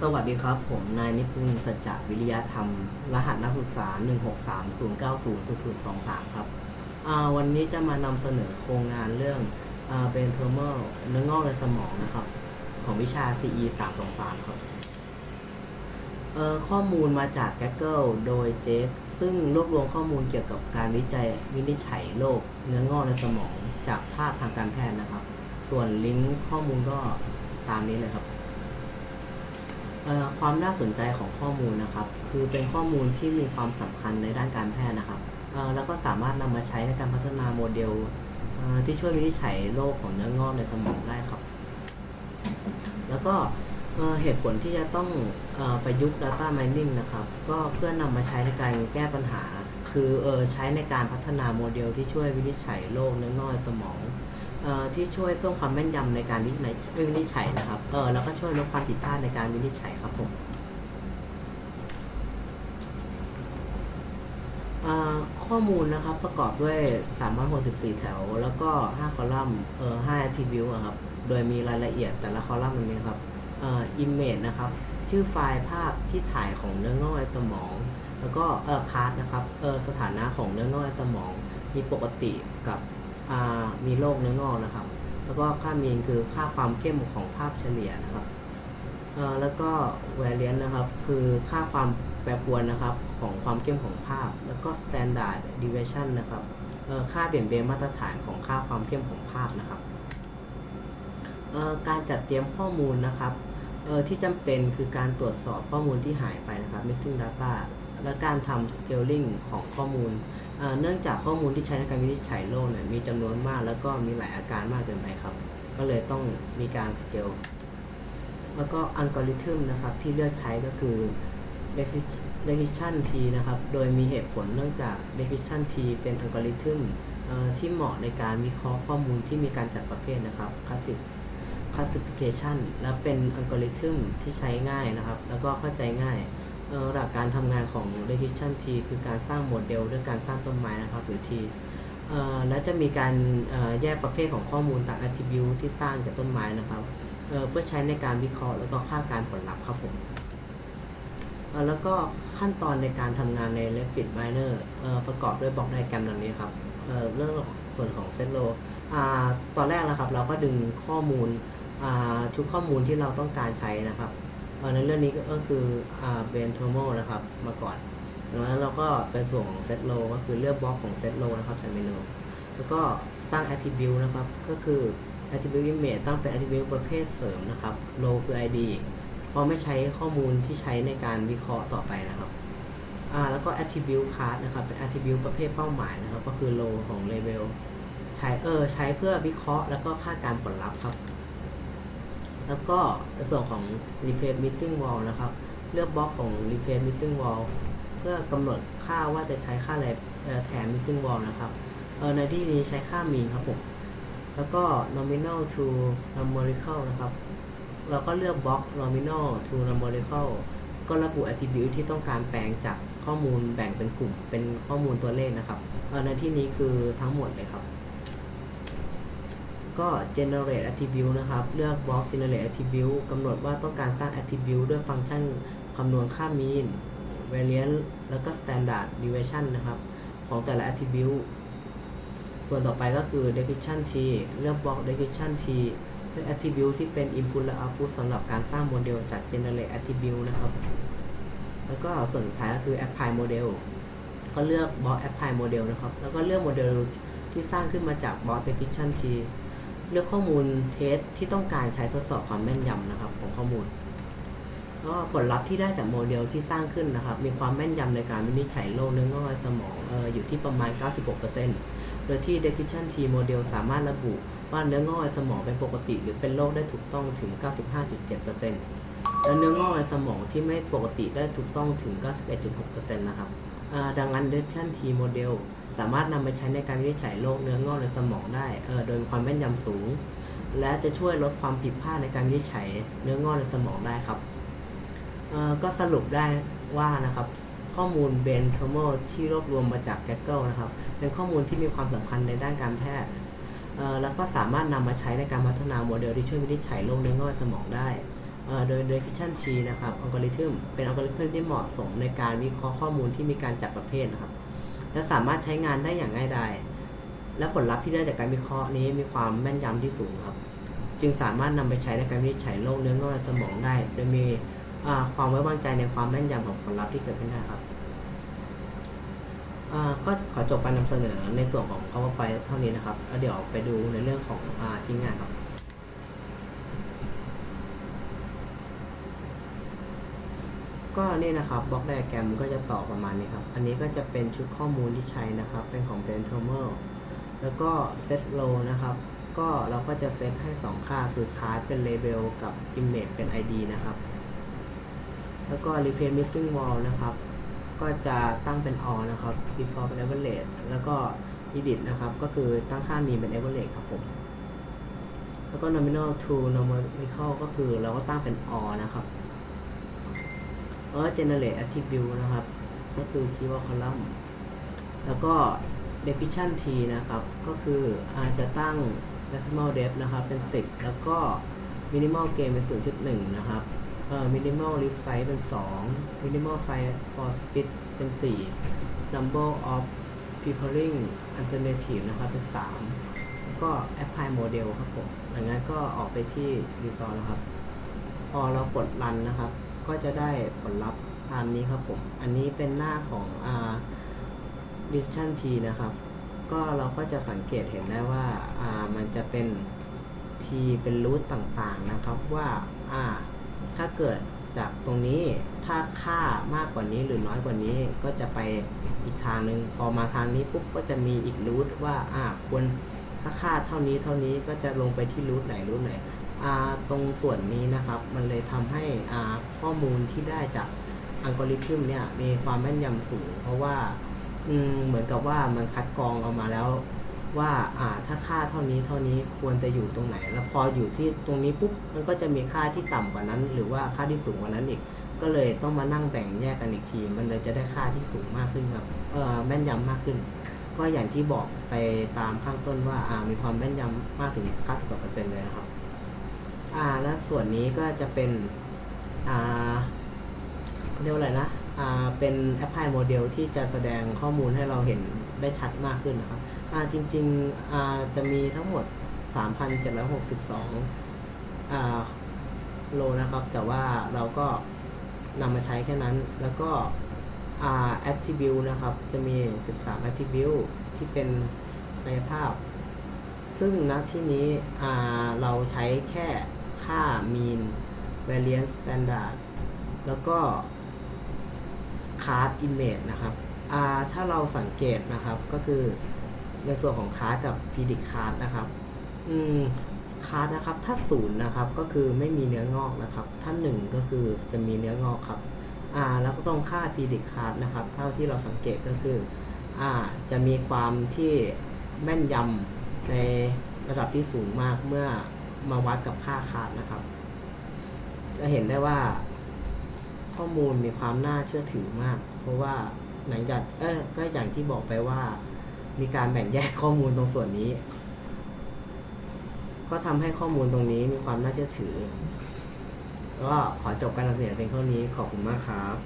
สวัสดีครับ ผมนายนิพุนธ์สัจจะวิริยธรรม รหัสนักศึกษา 163090023 ครับ วันนี้จะมานำเสนอโครงงานเรื่องเป็นเทอร์เมลเนื้องอกในสมองนะครับ ของวิชา CE 323 ครับข้อมูลมาจาก Gaggle โดยเจคซึ่งรวบรวมข้อมูลเกี่ยวกับการวิจัยวินิจฉัยโรคเนื้องอกในสมองจากภาพทางการแพทย์นะครับ ส่วนลิงก์ข้อมูลก็ตามนี้เลยครับ ความน่าสนใจของข้อมูลนะครับ คือเป็นข้อมูลที่มีความสำคัญในด้านการแพทย์นะครับแล้วก็สามารถนำมาใช้ในการพัฒนาโมเดลที่ช่วยวินิจฉัยโรคของเนื้องอกในสมองได้ครับ แล้วก็เหตุผลที่จะต้องอประยุกต์ Data Mining นะครับ ก็เพื่อนำมาใช้ในการแก้ปัญหา คืออใช้ในการพัฒนาโมเดลที่ช่วยวินิจฉัยโรคเนื้องอกในสมอง ที่ช่วยเพิ่มความแม่นยำในการวินิจฉัยนะครับเออแล้วก็ช่วยลดความผิดพลาดในการวินิจฉัยครับผมอ่าข้อมูลนะครับประกอบด้วย 364 แถว แล้วก็ 5 คอลัมน์เอ่อ5 attribute ครับ โดยมีรายละเอียดแต่ละคอลัมน์นี้ครับเอ่อ image นะครับ ชื่อไฟล์ภาพที่ถ่ายของเนื้องอกในสมอง แล้วก็เออคาร์ดนะครับเออสถานะของเนื้องอกในสมอง มีปกติกับ มีโรคเนื้องอกนะครับ แล้วก็ค่ามีนคือค่าความเข้มของภาพเฉลี่ยนะครับแล้วก็ variance นะครับ คือค่าความแปรปรวนนะครับของความเข้มของภาพ แล้วก็ standard deviation นะครับค่าเปลี่ยนเบนมาตรฐานของค่าความเข้มของภาพนะครับการจัดเตรียมข้อมูลนะครับที่จำเป็นคือการตรวจสอบข้อมูลที่หายไปนะครับ missing data และการทำ scaling ของข้อมูล เนื่องจากข้อมูลที่ใช้ในการวินิจฉัยโรคเนี่ยมีจำนวนมากแล้วก็มีหลายอาการมากเกินไปครับ ก็เลยต้องมีการสเกล แล้วก็อัลกอริทึมนะครับที่เลือกใช้ก็คือ decision t นะครับ โดยมีเหตุผลเนื่องจาก decision t เป็นอัลกอริทึมที่เหมาะในการวิเคราะห์ข้อมูลที่มีการจัดประเภทนะครับ classic classification และเป็นอัลกอริทึมที่ใช้ง่ายนะครับ แล้วก็เข้าใจง่าย หลักการทำงานของ Decision Tree คือการสร้างโมเดลด้วยการสร้างต้นไม้นะครับหรือ T เอ่อและจะมีการแยกประเภทของข้อมูลตาม attribute ที่สร้างจากต้นไม้นะครับเเพื่อใช้ในการวิเคราะห์แล้วก็ค่าการผลลัพธ์ครับผมแล้วก็ขั้นตอนในการทำงานใน Rapid Miner ประกอบด้วยบล็อกไดแกรมดังนี้ครับเเรื่องส่วนของ Set Row อตอนแรกนะครับเราก็ดึงข้อมูลชุดข้อมูลที่เราต้องการใช้นะครับ เอ่อในเรื่องนี้ก็คืออ่าเบนโทโมนะครับมาก่อนดังนั้นเราก็เป็นส่วนของเซตโลก็คือเลือกบล็อกของเซตโลนะครับจากเมนูแล้วก็ตั้ง attribute นะครับ ก็คือ attribute image ตั้งเป็น attribute ประเภทเสริมนะครับ row คือ id เพราะไม่ใช้ข้อมูลที่ใช้ในการวิเคราะห์ต่อไปนะครับอ่าแล้วก็ attribute card นะครับ เป็น attribute ประเภทเป้าหมายนะครับ ก็คือ row ของ label ใช้เออใช้เพื่อวิเคราะห์แล้วก็คาดการผลลัพธ์ครับ แล้วก็ส่วนของ replace missing wall นะครับ เลือกบล็อกของ replace missing wall เพื่อกำหนดค่าว่าจะใช้ค่าอะไรแทน missing wall นะครับในที่นี้ใช้ค่า mean ครับผม แล้วก็ nominal to numerical นะครับ เราก็เลือกบล็อก nominal to numerical ก็ระบุ attribute ที่ต้องการแปลงจากข้อมูลแบ่งเป็นกลุ่มเป็นข้อมูลตัวเลขนะครับในที่นี้คือทั้งหมดเลยครับ ก็ generate attribute นะครับ เลือกบล็อก generate attribute กำหนดว่าต้องการสร้าง attribute ด้วยฟังก์ชันคำนวณค่า mean variance แล้วก็ standard deviation นะครับ ของแต่ละ attribute ส่วนต่อไปก็คือ decision tree เลือกบล็อก decision tree เลือก attribute ที่เป็น input และ output สำหรับการสร้างโมเดลจาก generate attribute นะครับ แล้วก็ส่วนสุดท้ายก็คือ apply model ก็เลือกบล็อก apply model นะครับ แล้วก็เลือกโมเดลที่สร้างขึ้นมาจากบล็อก decision tree เลือกข้อมูลเทสที่ต้องการใช้ทดสอบความแม่นยำนะครับของข้อมูลก็ผลลัพธ์ที่ได้จากโมเดลที่สร้างขึ้นนะครับ มีความแม่นยำในการวินิจฉัยโรคเนื้องอกในสมองอออยู่ที่ประมาณ 96%โดยที่ Decision T Model สามารถระบุว่าเนื้องอกในสมองเป็นปกติ หรือเป็นโรคได้ถูกต้องถึง 95.7%และเนื้องอกในสมองที่ไม่ปกติได้ถูกต้องถึง 91.6%นะครับดังนั้น Decision T Model สามารถนำไปใช้ในการวินิจฉัยโรคเนื้องอกในสมองได้เออโดยมีความแม่นยำสูง และจะช่วยลดความผิดพลาดในการวินิจฉัยเนื้องอกในสมองได้ครับเออก็สรุปได้ว่านะครับข้อมูลเบนโทโมที่รวบรวมมาจาก Gaggle นะครับ เป็นข้อมูลที่มีความสำคัญในด้านการแพทย์แล้วก็สามารถนำมาใช้ในการพัฒนาโมเดลที่ช่วยวินิจฉัยโรคเนื้องอกสมองได้ โดย Decision Tree นะครับอัลกอริทึมเป็นอัลกอริทึมที่เหมาะสมในการวิเคราะห์ข้อมูลที่มีการจัดประเภทนะครับ และสามารถใช้งานได้อย่างง่ายดายและผลลัพธ์ที่ได้จากการวิเคราะห์นี้มีความแม่นยำที่สูงครับ จึงสามารถนำไปใช้ในการวินิจฉัยโรคเนื้องอกในสมองได้ โดยมีความไว้วางใจในความแม่นยำของผลลัพธ์ที่เกิดขึ้นได้ครับก็ขอจบการนำเสนอในส่วนของ PowerPoint เท่านี้นะครับแล้วเดี๋ยวไปดูในเรื่องของอชิ้นงานครับ ก็นี่นะครับบล็อกไดอะแกรมก็จะต่อประมาณนี้ครับ อันนี้ก็จะเป็นชุดข้อมูลที่ใช้นะครับ เป็นของ b r a i n t o m e r แล้วก็ set row นะครับ ก็เราก็จะเซตให้ 2 ค่าคือ card เป็น label กับ image เป็น id นะครับ แล้วก็ replace missing wall นะครับ ก็จะตั้งเป็น all นะครับ default เป็น average แล้วก็ edit นะครับ ก็คือตั้งค่า mean เป็น average ครับผมแล้วก็ nominal to numerical ก็คือเราก็ตั้งเป็น all นะครับ เออ generate attribute นะครับ ก็คือ keyword column แล้วก็ definition t นะครับ ก็คืออาจจะตั้ง decimal depth นะครับ เป็น 10 แล้วก็ minimal gain เป็น 0.1 นะครับเอ่อ minimal leaf size เป็น 2 minimal size for speed เป็น 4 number of preparing alternative นะครับ เป็น 3 แล้วก็ apply model ครับผม หลังนั้นก็ออกไปที่ result นะครับ พอเรากด run นะครับ ก็จะได้ผลลัพธ์ตามนี้ครับผม อันนี้เป็นหน้าของอ่า decision t นะครับ ก็เราก็จะสังเกตเห็นได้ว่าอ่ามันจะเป็น t เป็นรูทต่างๆนะครับว่าอ่าถ้าเกิดจากตรงนี้ถ้าค่ามากกว่านี้หรือน้อยกว่านี้ก็จะไปอีกทางหนึ่งพอมาทางนี้ปุ๊บก็จะมีอีกรูทว่าอ่าควรถ้าค่าเท่านี้เท่านี้ก็จะลงไปที่รูทไหนรูทไหน ตรงส่วนนี้นะครับ มันเลยทำให้ข้อมูลที่ได้จากอัลกอริทึมเนี่ยมีความแม่นยำสูง เพราะว่าเหมือนกับว่ามันคัดกรองออกมาแล้วว่าอ่าถ้าค่าเท่านี้เท่านี้ควรจะอยู่ตรงไหน แล้วพออยู่ที่ตรงนี้ปุ๊บมันก็จะมีค่าที่ต่ำกว่านั้น หรือว่าค่าที่สูงกว่านั้นอีก ก็เลยต้องมานั่งแบ่งแยกกันอีกที มันเลยจะได้ค่าที่สูงมากขึ้นครับเออแม่นยำมากขึ้น ก็อย่างที่บอกไปตามข้างต้นว่าอ่ามีความแม่นยำมากถึง 90กว่าเปอร์เซนต์เลยนะครับ อ่าแล้วส่วนนี้ก็จะเป็นอ่าเรียกว่าอะไรนะอ่าเป็นแอปพลายโมเดลที่จะแสดงข้อมูลให้เราเห็นได้ชัดมากขึ้นนะครับอ่าจริงๆอ่าจะมีทั้งหมด 3,762อ่าโลนะครับ แต่ว่าเราก็นำมาใช้แค่นั้น แล้วก็อ่า attribute นะครับ จะมี 13 attribute ที่เป็นกายภาพ ซึ่งณที่นี้อ่าเราใช้แค่ ค่า mean variance standard แล้วก็ card image นะครับถ้าเราสังเกตนะครับก็คือในส่วนของ card กับ predict card นะครับอืม card นะครับถ้าศูนย์นะครับก็คือไม่มีเนื้องอกนะครับ ถ้าหนึ่งก็คือจะมีเนื้องอกครับอ่าแล้วก็ต้องค่า predict card นะครับ เท่าที่เราสังเกตก็คืออ่าจะมีความที่แม่นยำในระดับที่สูงมากเมื่อ มาวัดกับค่าคาดนะครับ จะเห็นได้ว่าข้อมูลมีความน่าเชื่อถือมาก เพราะว่าหลังจากเออก็อย่างที่บอกไปว่า มีการแบ่งแยกข้อมูลตรงส่วนนี้ ก็ทำให้ข้อมูลตรงนี้มีความน่าเชื่อถือ ก็ขอจบการนำเสนอเพียงเท่านี้ขอบคุณมากครับ